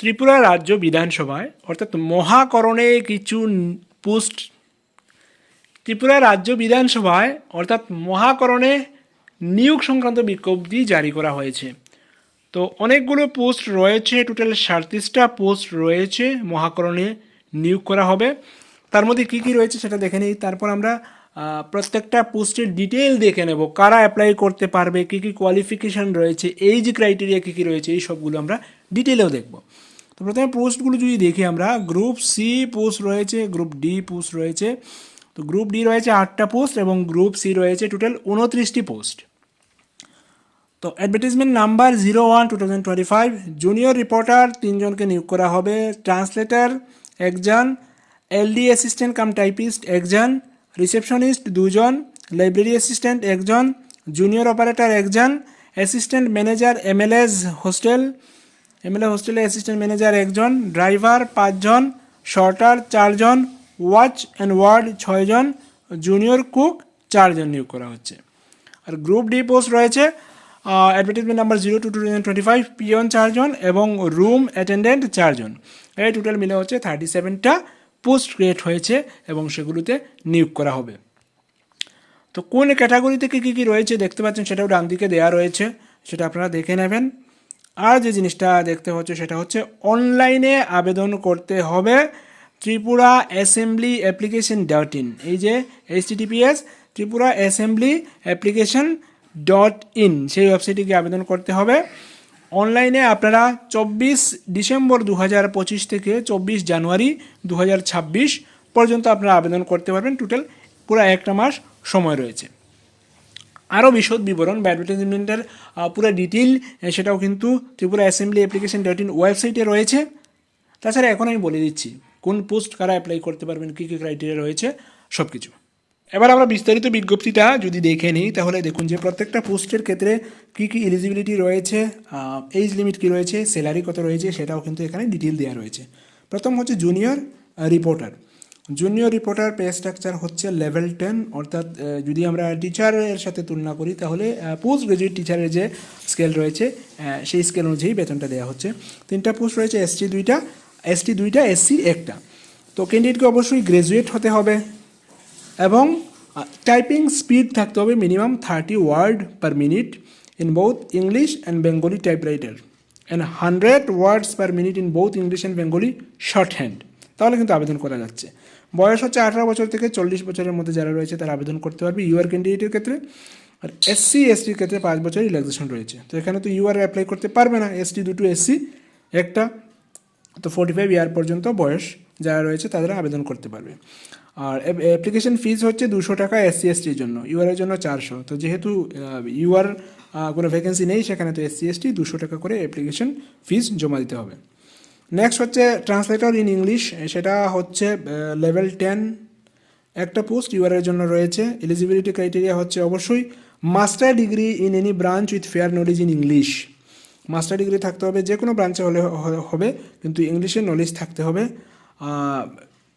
ত্রিপুরা রাজ্য বিধানসভায়, অর্থাৎ মহাকরণে কিছু পোস্ট ত্রিপুরা রাজ্য বিধানসভায়, অর্থাৎ মহাকরণে নিয়োগ সংক্রান্ত বিজ্ঞপ্তি জারি করা হয়েছে। তো অনেকগুলো পোস্ট রয়েছে, টোটাল সাঁত্রিশটা পোস্ট রয়েছে, মহাকরণে নিয়োগ করা হবে। তার মধ্যে কী কী রয়েছে সেটা দেখে নিই। তারপর আমরা প্রত্যেকটা পোস্টের ডিটেল দেখে নেব। কারা অ্যাপ্লাই করতে পারবে, কী কী কোয়ালিফিকেশান রয়েছে এই যে ক্রাইটেরিয়া কী কী রয়েছে, এই সবগুলো আমরা ডিটেলেও দেখব। তো প্রথমে পোস্টগুলো যদি দেখি আমরা গ্রুপ সি পোস্ট রয়েছে গ্রুপ ডি পোস্ট রয়েছে। তো গ্রুপ ডি রয়েছে আটটা পোস্ট এবং গ্রুপ সি রয়েছে টোটাল উনত্রিশটি পোস্ট তো advertisement number zero one two thousand twenty five junior reporter তিনজনকে নিয়োগ করা হবে। ট্রান্সলেটার একজন এলডি অ্যাসিস্ট্যান্ট কাম টাইপিস্ট একজন রিসেপশনিস্ট দুজন লাইব্রেরি অ্যাসিস্ট্যান্ট একজন জুনিয়র অপারেটর একজন assistant manager MLS hostel MLA হোস্টেলে অ্যাসিস্ট্যান্ট ম্যানেজার একজন ড্রাইভার পাঁচজন শর্টার চারজন ওয়াচ অ্যান্ড ওয়ার্ড ছয়জন জুনিয়র কুক চারজন নিয়োগ করা হচ্ছে। আর গ্রুপ ডি পোস্ট রয়েছে advertisement number zero two two thousand twenty five peon চারজন এবং রুম অ্যাটেন্ডেন্ট চারজন। এই টোটাল মিলে হচ্ছে থার্টি সেভেনটা পোস্ট ক্রিয়েট হয়েছে এবং সেগুলোতে নিয়োগ করা হবে। তো কোন ক্যাটাগরি থেকে কী কী রয়েছে দেখতে পাচ্ছেন সেটাও ডান দিকে দেওয়া রয়েছে, সেটা আপনারা দেখে নেবেন। আর যে জিনিসটা দেখতে হচ্ছে সেটা হচ্ছে অনলাইনে আবেদন করতে হবে Tripura assembly application dot in. এই যে H TPS Tripura assembly application dot in, সেই ওয়েবসাইটে আবেদন করতে হবে। অনলাইনে আপনারা চব্বিশ ডিসেম্বর দু হাজার পঁচিশ থেকে চব্বিশ জানুয়ারি দু হাজার ছাব্বিশ পর্যন্ত আপনারা আবেদন করতে পারবেন। টোটাল পুরো একটা মাস সময় রয়েছে। আরও বিশদ বিবরণ বা অ্যাডভার্টাইজমেন্টের পুরো ডিটেল সেটাও কিন্তু Tripura assembly application dot in ওয়েবসাইটে রয়েছে। তাছাড়া এখন আমি বলে দিচ্ছি, কোন পোস্ট কারা অ্যাপ্লাই করতে পারবেন, কী কী ক্রাইটেরিয়া রয়েছে সব কিছু এবার আমরা বিস্তারিত বিজ্ঞপ্তিটা যদি দেখে নিই, তাহলে দেখুন যে প্রত্যেকটা পোস্টের ক্ষেত্রে কী কী এলিজিবিলিটি রয়েছে এজ লিমিট কী রয়েছে স্যালারি কত রয়েছে, সেটাও কিন্তু এখানে ডিটেল দেওয়া রয়েছে। প্রথম হচ্ছে junior reporter junior reporter pay structure হচ্ছে লেভেল টেন অর্থাৎ যদি আমরা টিচারের সাথে তুলনা করি, তাহলে পোস্ট গ্রাজুয়েট টিচারের যে স্কেল রয়েছে সেই স্কেল অনুযায়ী বেতনটা দেওয়া হচ্ছে। তিনটা পোস্ট রয়েছে এসটি দুইটা এসটি দুইটা এসসি একটা। তো ক্যান্ডিডেটকে অবশ্যই গ্রাজুয়েট হতে হবে এবং টাইপিং স্পিড থাকতে হবে minimum thirty word per minute in both English and Bengali typewriter and hundred words per minute in both English and Bengali shorthand তাহলে কিন্তু আবেদন করা যাচ্ছে। বয়স হচ্ছে আঠারো বছর থেকে চল্লিশ বছরের মধ্যে যারা রয়েছে তারা আবেদন করতে পারবে ইউআর ক্যান্ডিডেটের ক্ষেত্রে। আর এসসি এসটির ক্ষেত্রে পাঁচ বছর রিল্যাক্সেশন রয়েছে। তো এখানে তো ইউআর অ্যাপ্লাই করতে পারবে না এসটি দুটো এসসি একটা। তো ফোর্টি ফাইভ ইয়ার পর্যন্ত বয়স যারা রয়েছে তাদের আবেদন করতে পারবে। আর অ্যাপ্লিকেশন ফিজ হচ্ছে দুশো টাকা এসসি এসটির জন্য। ইউআর এর জন্য চারশো। তো যেহেতু ইউআর কোনো ভ্যাকেন্সি নেই, সেখানে তো এসসি এসটি দুশো টাকা করে অ্যাপ্লিকেশন ফিজ জমা দিতে হবে। নেক্সট হচ্ছে ট্রান্সলেটর ইন ইংলিশ সেটা হচ্ছে লেভেল টেন একটা পোস্ট ইউআর এর জন্য রয়েছে। এলিজিবিলিটি ক্রাইটেরিয়া হচ্ছে অবশ্যই master degree in any branch with fair knowledge in English master degree থাকতে হবে যে কোনো ব্রাঞ্চে হলে হবে, কিন্তু ইংলিশের নলেজ থাকতে হবে।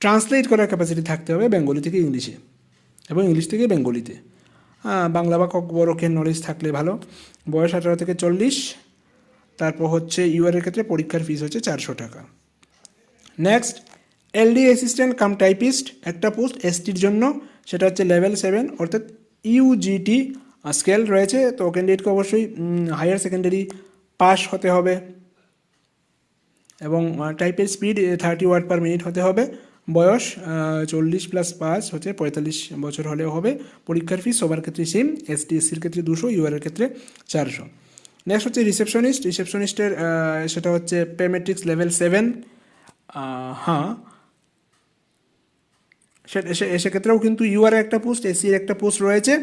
ট্রান্সলেট করার ক্যাপাসিটি থাকতে হবে বেঙ্গলি থেকে ইংলিশে এবং ইংলিশ থেকে বেঙ্গলিতে। বাংলা বা কক বড়কের নলেজ থাকলে ভালো। বয়স আঠারো থেকে চল্লিশ। তারপর হচ্ছে ইউআর এর ক্ষেত্রে পরীক্ষার ফিস হচ্ছে চারশো টাকা। Next LD assistant cum typist একটা পোস্ট এসটির জন্য, সেটা হচ্ছে লেভেল সেভেন অর্থাৎ ইউজিটি স্কেল রয়েছে, তো ক্যান্ডিডেটকে অবশ্যই হায়ার সেকেন্ডারি পাস হতে হবে। এবং টাইপের speed thirty word per minute হতে হবে। বয়স চল্লিশ প্লাস পাঁচ হচ্ছে পঁয়তাল্লিশ বছর হলেও হবে। পরীক্ষার ফিস সবার ক্ষেত্রে সেম এস টি এসসির ক্ষেত্রে দুশো ইউআর এর ক্ষেত্রে চারশো। নেক্সট হচ্ছে রিসেপশনিস্ট রিসেপশনিস্টের সেটা হচ্ছে পেমেট্রিক্স লেভেল সেভেন হ্যাঁ। সেক্ষেত্রেও কিন্তু ইউআর একটা পোস্ট এসির একটা পোস্ট রয়েছে।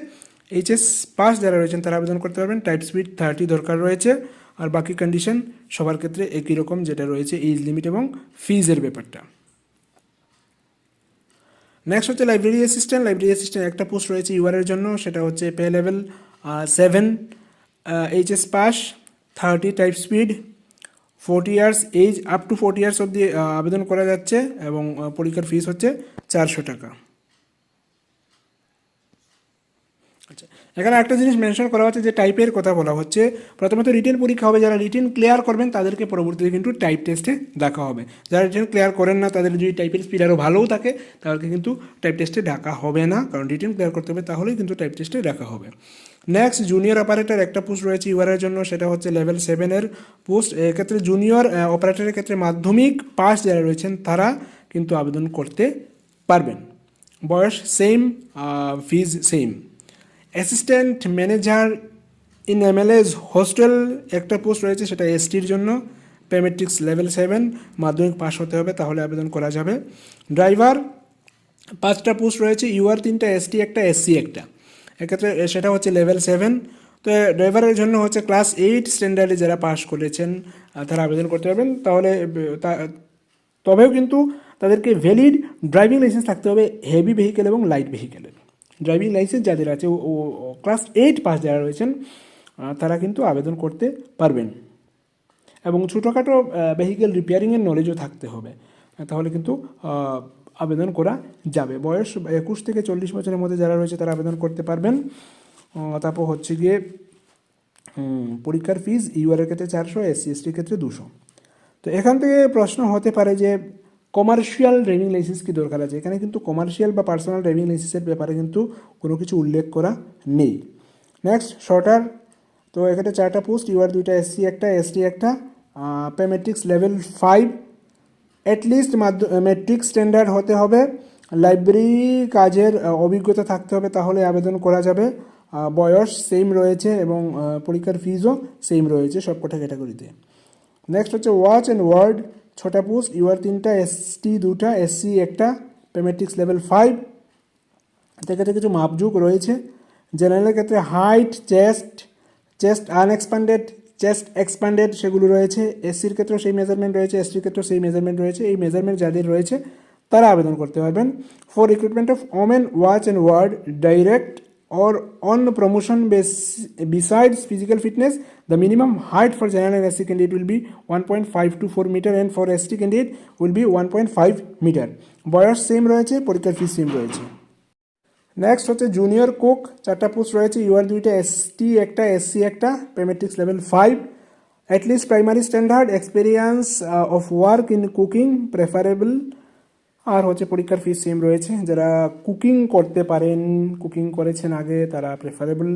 এইচএস পাস যারা রয়েছেন তারা আবেদন করতে পারবেন। টাইপ স্পিড থার্টি দরকার রয়েছে। আর বাকি কন্ডিশন সবার ক্ষেত্রে একই রকম যেটা রয়েছে এজ লিমিট এবং ফিজের ব্যাপারটা। নেক্সট হচ্ছে লাইব্রেরি অ্যাসিস্ট্যান্ট লাইব্রেরি অ্যাসিস্ট্যান্ট একটা পোস্ট রয়েছে ইউআরের জন্য। সেটা হচ্ছে pay level seven HS pass thirty type speed forty years age up to forty years অবধি আবেদন করা যাচ্ছে এবং পরীক্ষার ফিস হচ্ছে চারশো টাকা। এখানে একটা জিনিস মেনশন করা হচ্ছে যে টাইপের কথা বলা হচ্ছে। প্রথমত রিটেন পরীক্ষা হবে, যারা রিটেন ক্লিয়ার করবেন তাদেরকে পরবর্তীতে কিন্তু টাইপ টেস্টে ডাকা হবে। যারা রিটেন ক্লিয়ার করেন না, তাদের যদি টাইপের স্পিড আরও ভালোও থাকে তাদেরকে কিন্তু টাইপ টেস্টে ডাকা হবে না। কারণ রিটেন ক্লিয়ার করতে হবে, তাহলেই কিন্তু টাইপ টেস্টে ডাকা হবে। নেক্সট জুনিয়র অপারেটর একটা পোস্ট রয়েছে ইউআরের জন্য, সেটা হচ্ছে লেভেল সেভেনের পোস্ট এক্ষেত্রে জুনিয়র অপারেটরের ক্ষেত্রে মাধ্যমিক পাস যারা রয়েছেন, তারা কিন্তু আবেদন করতে পারবেন। বয়স same fees same assistant manager in MLS hostel একটা পোস্ট রয়েছে, সেটা এসটির জন্য। পেমেট্রিক্স লেভেল সেভেন মাধ্যমিক পাস হতে হবে, তাহলে আবেদন করা যাবে। ড্রাইভার পাঁচটা পোস্ট রয়েছে ইউআর তিনটা এসটি একটা এসসি একটা। এক্ষেত্রে সেটা হচ্ছে লেভেল সেভেন তো ড্রাইভারের জন্য হচ্ছে ক্লাস এইট স্ট্যান্ডার্ডে যারা পাস করেছেন তারা আবেদন করতে পারবেন। তাহলে তবেও কিন্তু তাদেরকে ভ্যালিড ড্রাইভিং লাইসেন্স থাকতে হবে হেভি ভেহিকেল এবং লাইট ভেহিকেলের ড্রাইভিং লাইসেন্স যাদের আছে, ও ক্লাস এইট পাস যারা রয়েছেন তারা কিন্তু আবেদন করতে পারবেন। এবং ছোটোখাটো ভেহিকেল রিপেয়ারিংয়ের নলেজও থাকতে হবে। তাহলে কিন্তু আবেদন করা যাবে। বয়স একুশ থেকে চল্লিশ বছরের মধ্যে যারা রয়েছে, তারা আবেদন করতে পারবেন। তারপর হচ্ছে গিয়ে পরীক্ষার ফিস ইউআরের ক্ষেত্রে চারশো এসসি এসটির ক্ষেত্রে দুশো। তো এখান থেকে প্রশ্ন হতে পারে যে কমার্শিয়াল ড্রাইভিং লাইসেন্স কি দরকার আছে? এখানে কিন্তু কমার্শিয়াল বা পার্সোনাল ড্রাইভিং লাইসেন্সের ব্যাপারে কিন্তু কোনো কিছু উল্লেখ করা নেই। নেক্সট শর্টার তো এখানে চারটা পোস্ট ইউআর দুইটা এসসি একটা এসটি একটা pay matrix level five at least matric standard হতে হবে। লাইব্রেরি কাজের অভিজ্ঞতা থাকতে হবে, তাহলে আবেদন করা যাবে। বয়স সেম রয়েছে এবং পরীক্ষার ফিজও সেম রয়েছে সবকটা ক্যাটাগরিতে নেক্সট হচ্ছে ওয়াচ অ্যান্ড ওয়ার্ড ছটা পোস্ট ইউআর তিনটা এসটি দুটা এসসি একটা পেমেট্রিক্স লেভেল ফাইভ থেকে কিছু মাপযুগ রয়েছে। জেনারেলের ক্ষেত্রে height chest chest unexpanded chest expanded সেগুলো রয়েছে। এসসির ক্ষেত্রেও সেই মেজারমেন্ট রয়েছে এসটির ক্ষেত্রেও সেই মেজারমেন্ট রয়েছে। এই মেজারমেন্ট যাদের রয়েছে, তারা আবেদন করতে পারবেন। For recruitment of women watch and ward direct or on promotion base besides physical fitness the minimum height for general and SC candidate will be 1.5 to 4 meter and for ST candidate will be 1.5 meter বয়স same রয়েছে পরীক্ষার fees same রয়েছে next হচ্ছে junior cook চারটা post রয়েছে UR দুইটা ST একটা SC একটা pay matrix level five at least primary standard experience of work in cooking preferable আর হচ্ছে পরীক্ষার ফিস সেম রয়েছে। যারা কুকিং করতে পারেন কুকিং করেছেন আগে, তারা প্রেফারেবল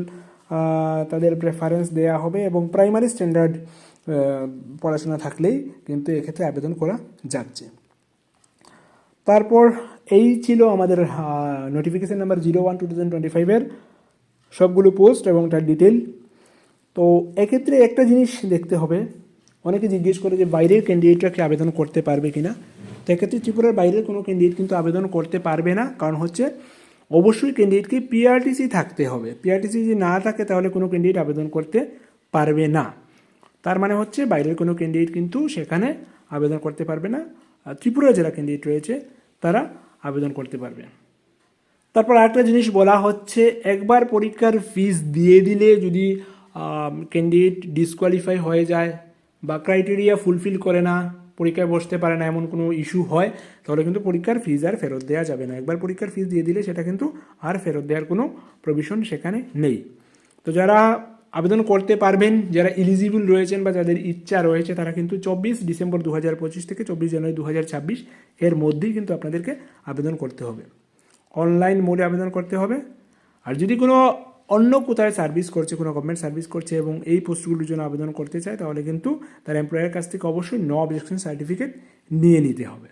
তাদের প্রেফারেন্স দেওয়া হবে এবং প্রাইমারি স্ট্যান্ডার্ড পড়াশোনা থাকলেই কিন্তু এক্ষেত্রে আবেদন করা যাচ্ছে। তারপর এই ছিল আমাদের notification number zero one two thousand twenty ফাইভের সবগুলো পোস্ট এবং তার ডিটেল তো এক্ষেত্রে একটা জিনিস দেখতে হবে। অনেকে জিজ্ঞেস করে যে বাইরের ক্যান্ডিডেটরা কি আবেদন করতে পারবে কি না তো এক্ষেত্রে ত্রিপুরার বাইরের কোনো ক্যান্ডিডেট কিন্তু আবেদন করতে পারবে না। কারণ হচ্ছে, অবশ্যই ক্যান্ডিডেটকে পিআরটিসি থাকতে হবে। পিআরটিসি যদি না থাকে, তাহলে কোনো ক্যান্ডিডেট আবেদন করতে পারবে না। তার মানে হচ্ছে, বাইরের কোনো ক্যান্ডিডেট কিন্তু সেখানে আবেদন করতে পারবে না। আর ত্রিপুরার যারা ক্যান্ডিডেট রয়েছে, তারা আবেদন করতে পারবে। তারপর আরেকটা জিনিস বলা হচ্ছে, একবার পরীক্ষার ফিস দিয়ে দিলে যদি ক্যান্ডিডেট ডিসকোয়ালিফাই হয়ে যায় বা ক্রাইটেরিয়া ফুলফিল করে না পরীক্ষায় বসতে পারে না, এমন কোনো ইস্যু হয়, তাহলে কিন্তু পরীক্ষার ফিজ আর ফেরত দেওয়া যাবে না। একবার পরীক্ষার ফিস দিয়ে দিলে সেটা কিন্তু আর ফেরত দেওয়ার কোনো প্রভিশন সেখানে নেই। তো যারা আবেদন করতে পারবেন, যারা ইলিজিবল রয়েছেন বা যাদের ইচ্ছা রয়েছে, তারা কিন্তু চব্বিশ ডিসেম্বর দু হাজার পঁচিশ থেকে চব্বিশ জানুয়ারি দু হাজার ছাব্বিশ এর মধ্যেই কিন্তু আপনাদেরকে আবেদন করতে হবে। অনলাইন মোডে আবেদন করতে হবে। আর যদি কোনো অন্য কোথায় সার্ভিস করছে, কোনো গভর্নমেন্ট সার্ভিস করছে এবং এই পোস্টগুলোর জন্য আবেদন করতে চায়, তাহলে কিন্তু তার এমপ্লয়ের কাছ থেকে অবশ্যই নো অবজেকশন সার্টিফিকেট নিয়ে নিতে হবে।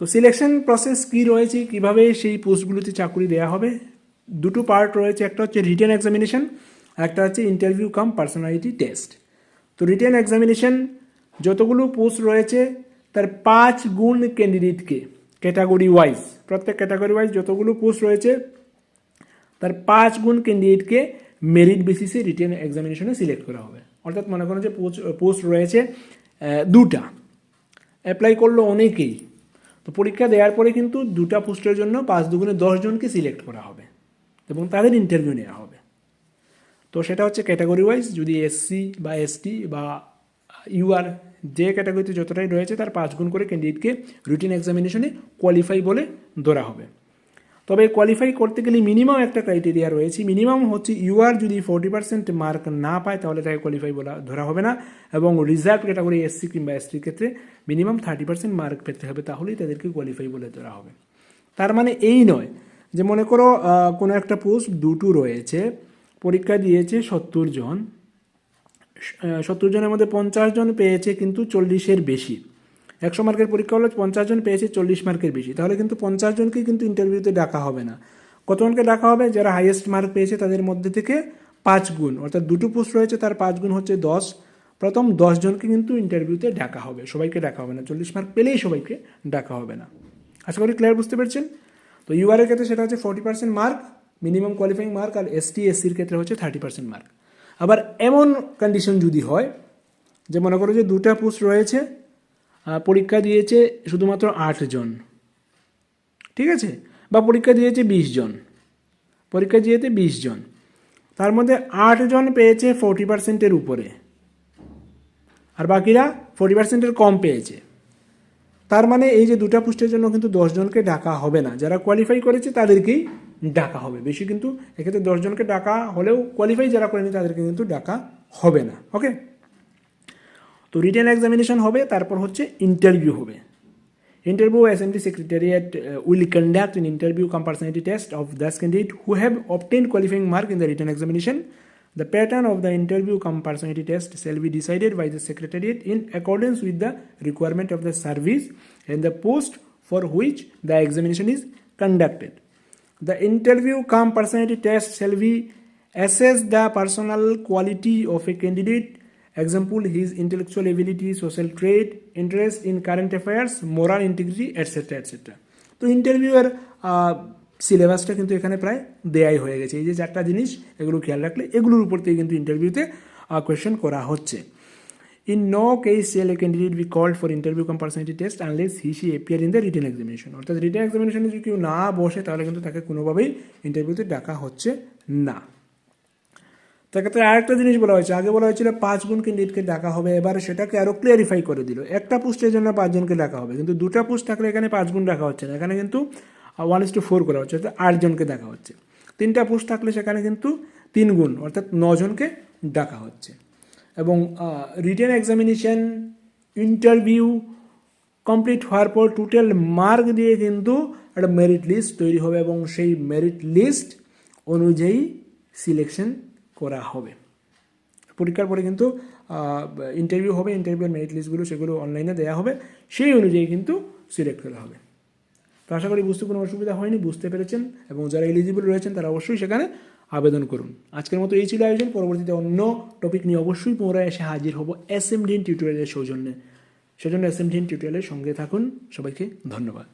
তো সিলেকশন প্রসেস কী রয়েছে, কীভাবে সেই পোস্টগুলোতে চাকরি দেওয়া হবে? দুটো পার্ট রয়েছে, একটা হচ্ছে রিটেন এক্সামিনেশন আর একটা হচ্ছে ইন্টারভিউ কাম পার্সোনালিটি টেস্ট তো রিটেন এক্সামিনেশন যতগুলো পোস্ট রয়েছে, তার পাঁচ গুণ ক্যান্ডিডেটকে ক্যাটাগরি ওয়াইজ প্রত্যেক ক্যাটাগরি ওয়াইজ যতগুলো পোস্ট রয়েছে তার পাঁচ গুণ ক্যান্ডিডেটকে মেরিট বেসিসে রিটেন এক্সামিনেশনে সিলেক্ট করা হবে। অর্থাৎ মনে করুন যে পোস্ট রয়েছে দুটা। অ্যাপ্লাই করল অনেকেই। তো পরীক্ষা দেওয়ার পরে কিন্তু দুটা পোস্টের জন্য পাঁচ দুগুণে দশজনকে সিলেক্ট করা হবে এবং তাদের ইন্টারভিউ নেওয়া হবে। তো সেটা হচ্ছে ক্যাটাগরি ওয়াইজ যদি এসসি বা এসটি বা ইউআর যে ক্যাটাগরিতে যতটাই রয়েছে, তার পাঁচ গুণ করে ক্যান্ডিডেটকে রিটেন এক্সামিনেশনে কোয়ালিফাই বলে ধরা হবে। তবে কোয়ালিফাই করতে গেলে মিনিমাম একটা ক্রাইটেরিয়া রয়েছে। মিনিমাম হচ্ছে ইউআর যদি ফোর্টি পার্সেন্ট মার্ক না পায়, তাহলে তাকে কোয়ালিফাই বলা, ধরা হবে না। এবং রিজার্ভ ক্যাটাগরি এসসি কিংবা এসটির ক্ষেত্রে মিনিমাম থার্টি পার্সেন্ট মার্ক পেতে হবে, তাহলেই তাদেরকে কোয়ালিফাই বলে ধরা হবে। তার মানে এই নয় যে মনে করো কোনো একটা পোস্ট দুটো রয়েছে, পরীক্ষা দিয়েছে সত্তর জন সত্তর জনের মধ্যে পঞ্চাশ জন পেয়েছে কিন্তু চল্লিশের বেশি। একশো মার্কের পরীক্ষা হলো পঞ্চাশ জন পেয়েছে চল্লিশ মার্কের বেশি। তাহলে কিন্তু পঞ্চাশ জনকে কিন্তু ইন্টারভিউতে ডাকা হবে না। কতজনকে ডাকা হবে? যারা হাইয়েস্ট মার্ক পেয়েছে তাদের মধ্যে থেকে পাঁচ গুণ, অর্থাৎ দুটো পোস্ট রয়েছে, তার পাঁচ গুণ হচ্ছে দশ। প্রথম দশ জনকে কিন্তু ইন্টারভিউতে ডাকা হবে, সবাইকে ডাকা হবে না। চল্লিশ মার্ক পেলেই সবাইকে ডাকা হবে না। আশা করি ক্লিয়ার বুঝতে পেরেছেন? তো ইউআরের ক্ষেত্রে সেটা হচ্ছে forty percent mark minimum qualifying mark আর এসটি এসসির ক্ষেত্রে হচ্ছে থার্টি পার্সেন্ট মার্ক আবার এমন কন্ডিশন যদি হয়, যে মনে করো যে দুটা পোস্ট রয়েছে পরীক্ষা দিয়েছে শুধুমাত্র আটজন ঠিক আছে? বা পরীক্ষা দিয়েছে বিশ জন। পরীক্ষা দিয়েছে বিশ জন। তার মধ্যে আটজন পেয়েছে ফোর্টি পার্সেন্টের উপরে। আর বাকিরা ফোর্টি পার্সেন্টের কম পেয়েছে। তার মানে এই যে দুটা পোস্টের জন্য কিন্তু দশজনকে ডাকা হবে না। যারা কোয়ালিফাই করেছে তাদেরকেই ডাকা হবে। বেশি কিন্তু এক্ষেত্রে দশজনকে ডাকা হলেও কোয়ালিফাই যারা করেনি তাদেরকে কিন্তু ডাকা হবে না। ওকে তো রিটেন এক্সামিনেশন হবে তারপর হচ্ছে ইন্টারভিউ হবে interview assembly secretariat will conduct an interview personality test of those candidate who have obtained qualifying mark in the written examination. The pattern of the interview personality test shall be decided by the secretariat in accordance with the requirement of the service and the post for which the examination is conducted. The interview personality test shall be assess the personal quality of a candidate example, his intellectual ability, social trait, interest in current affairs, moral integrity etc etc তো ইন্টারভিউয়ের সিলেবাসটা কিন্তু এখানে প্রায় দেয়াই হয়ে গেছে। এই যে চারটা জিনিস, এগুলো খেয়াল রাখলে এগুলোর উপর থেকে কিন্তু ইন্টারভিউতে কোয়েশ্চেন করা হচ্ছে। In no case shall a candidate be called for interview cum personality test unless he she appear in the written examination অর্থাৎ রিটেন এক্সামিনেশনে যদি কেউ না বসে, তাহলে কিন্তু তাকে কোনোভাবেই ইন্টারভিউতে ডাকা হচ্ছে না। তার ক্ষেত্রে আরেকটা জিনিস বলা হয়েছে। আগে বলা হয়েছিল পাঁচ গুণ ক্যান্ডিডেটকে ডাকা হবে, এবার সেটাকে আরও ক্লিয়ারিফাই করে দিল। একটা পোস্টের জন্য পাঁচজনকে ডাকা হবে, কিন্তু দুটা পোস্ট থাকলে এখানে পাঁচ গুণ ডাকা হচ্ছে না। এখানে কিন্তু ওয়ান ইস টু ফোর করা হচ্ছে, অর্থাৎ আটজনকে ডাকা হচ্ছে। তিনটা পোস্ট থাকলে সেখানে কিন্তু তিন গুণ, অর্থাৎ নজনকে ডাকা হচ্ছে। এবং রিটেন এক্সামিনেশন ইন্টারভিউ কমপ্লিট হওয়ার পর টোটাল মার্ক দিয়ে কিন্তু একটা মেরিট লিস্ট তৈরি হবে এবং সেই মেরিট লিস্ট অনুযায়ী সিলেকশন করা হবে। পরীক্ষার পরে কিন্তু ইন্টারভিউ হবে ইন্টারভিউর মেরিট লিস্টগুলো সেগুলো অনলাইনে দেওয়া হবে। সেই অনুযায়ী কিন্তু সিলেক্ট করা হবে। তো আশা করি বুঝতে কোনো অসুবিধা হয়নি, বুঝতে পেরেছেন এবং যারা এলিজিবল রয়েছেন তারা অবশ্যই সেখানে আবেদন করুন। আজকের মতো এই ছিল আয়োজন, পরবর্তীতে অন্য টপিক নিয়ে অবশ্যই পুনরায় এসে হাজির হব এস এম ডিন টিউটোরিয়ালের সৌজন্যে। সেজন্য এস এম ডিন টিউটোরিয়ালের সঙ্গে থাকুন। সবাইকে ধন্যবাদ।